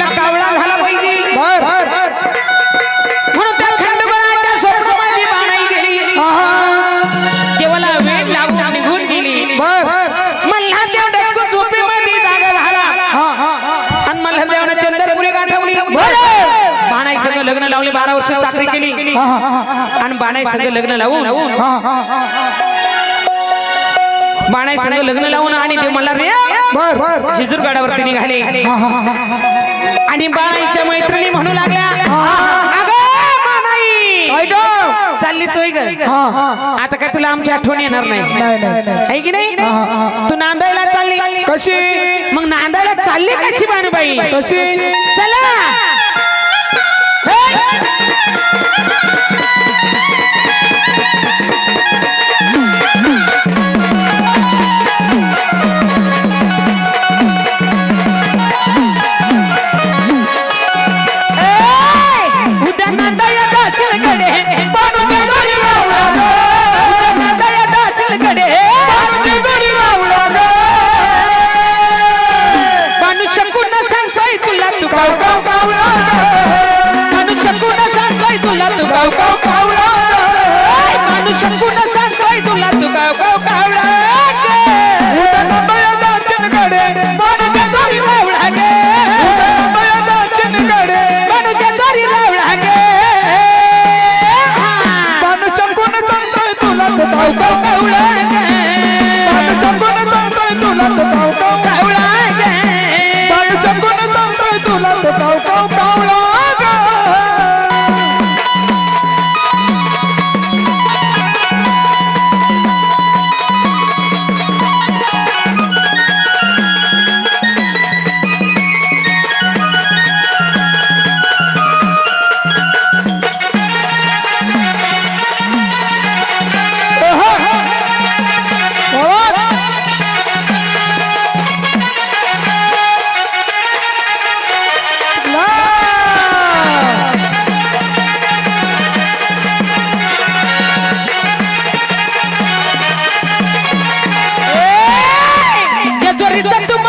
आपला कावळा झाला पाहिजे. म्हणून त्या सरसमाधी बाणाई गेली देवाला वेळ लागून निघून गेली. झोपेमध्ये जागा झाला. आणि गाठवली. बाणाई लग्न लावले बारा वर्ष चाकरी केली. आणि बाणाई लग्न लावून बाणाई सगळं लग्न लावून आणि ते मल्हार जिजूर गाडावरती निघाले. आणि बाळाईच्या मैत्रिणी म्हणू लागल्या. चालली सोय आता काय तुला आमची आठवण येणार नाही? की नाही? तू नांदायला चालली? कशी? मग नांदायला चालली कशी बाणूबाई कशी? चला.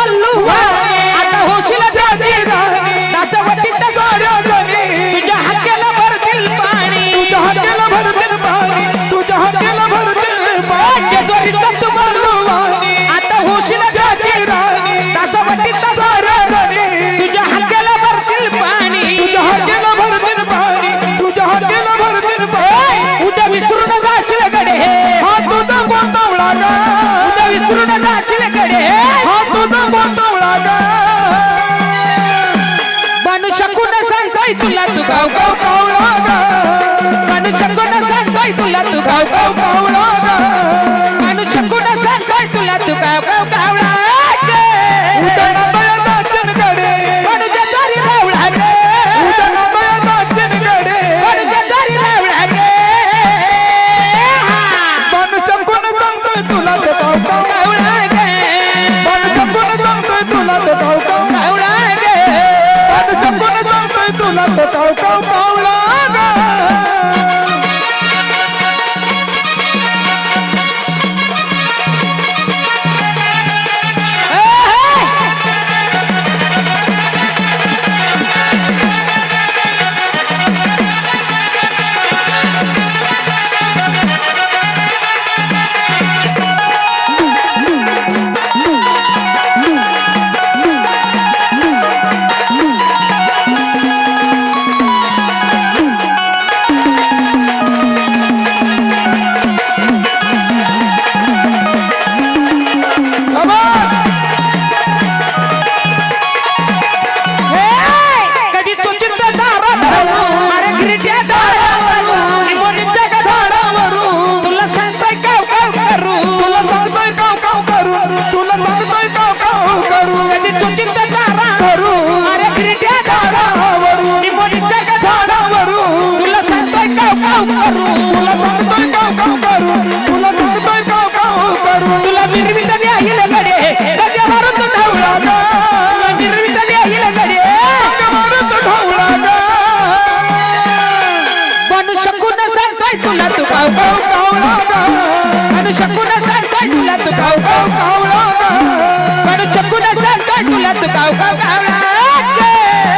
Hallelujah. तुला तू गाव गाव कावळा ग. म्हणू शकतो ना तुला तू गाव गाव कावळा ग. पण शकून सांगतोय तुला तू खाऊ खाऊ खावला पण शकून सांगतोय तुला तू खाऊ खाऊ खावला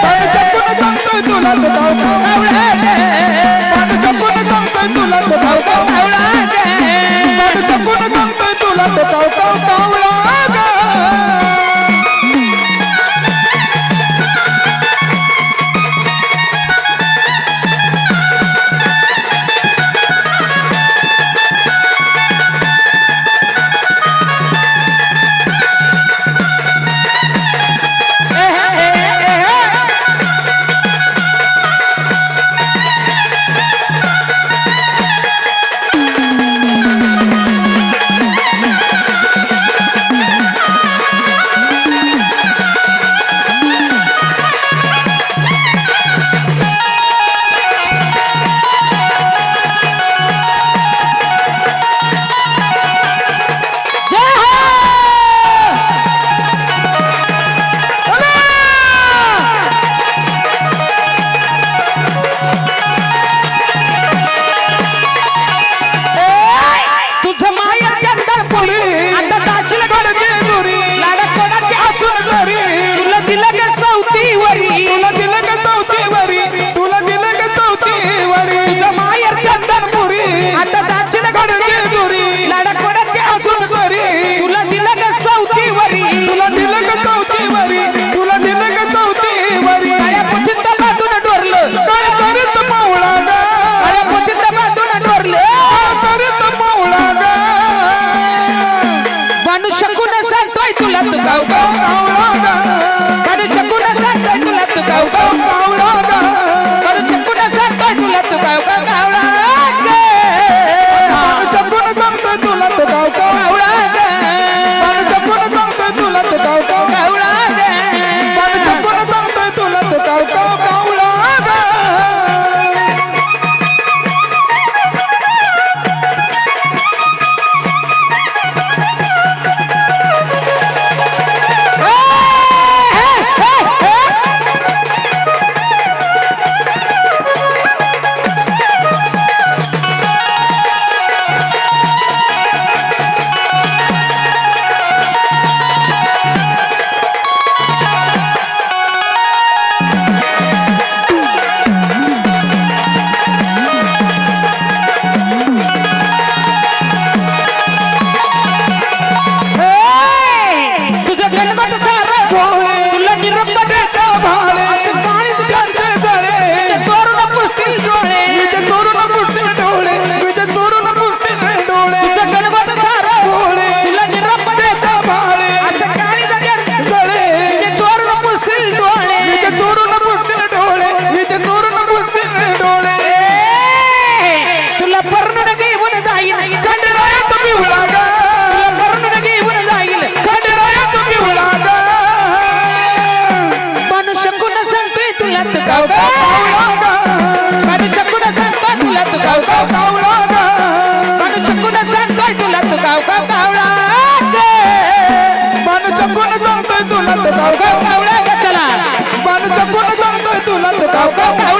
पण शकून सांगतोय तुला तू खाऊ खाऊ खावला Kula to go go go सांगतोय तुला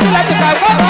तुला तू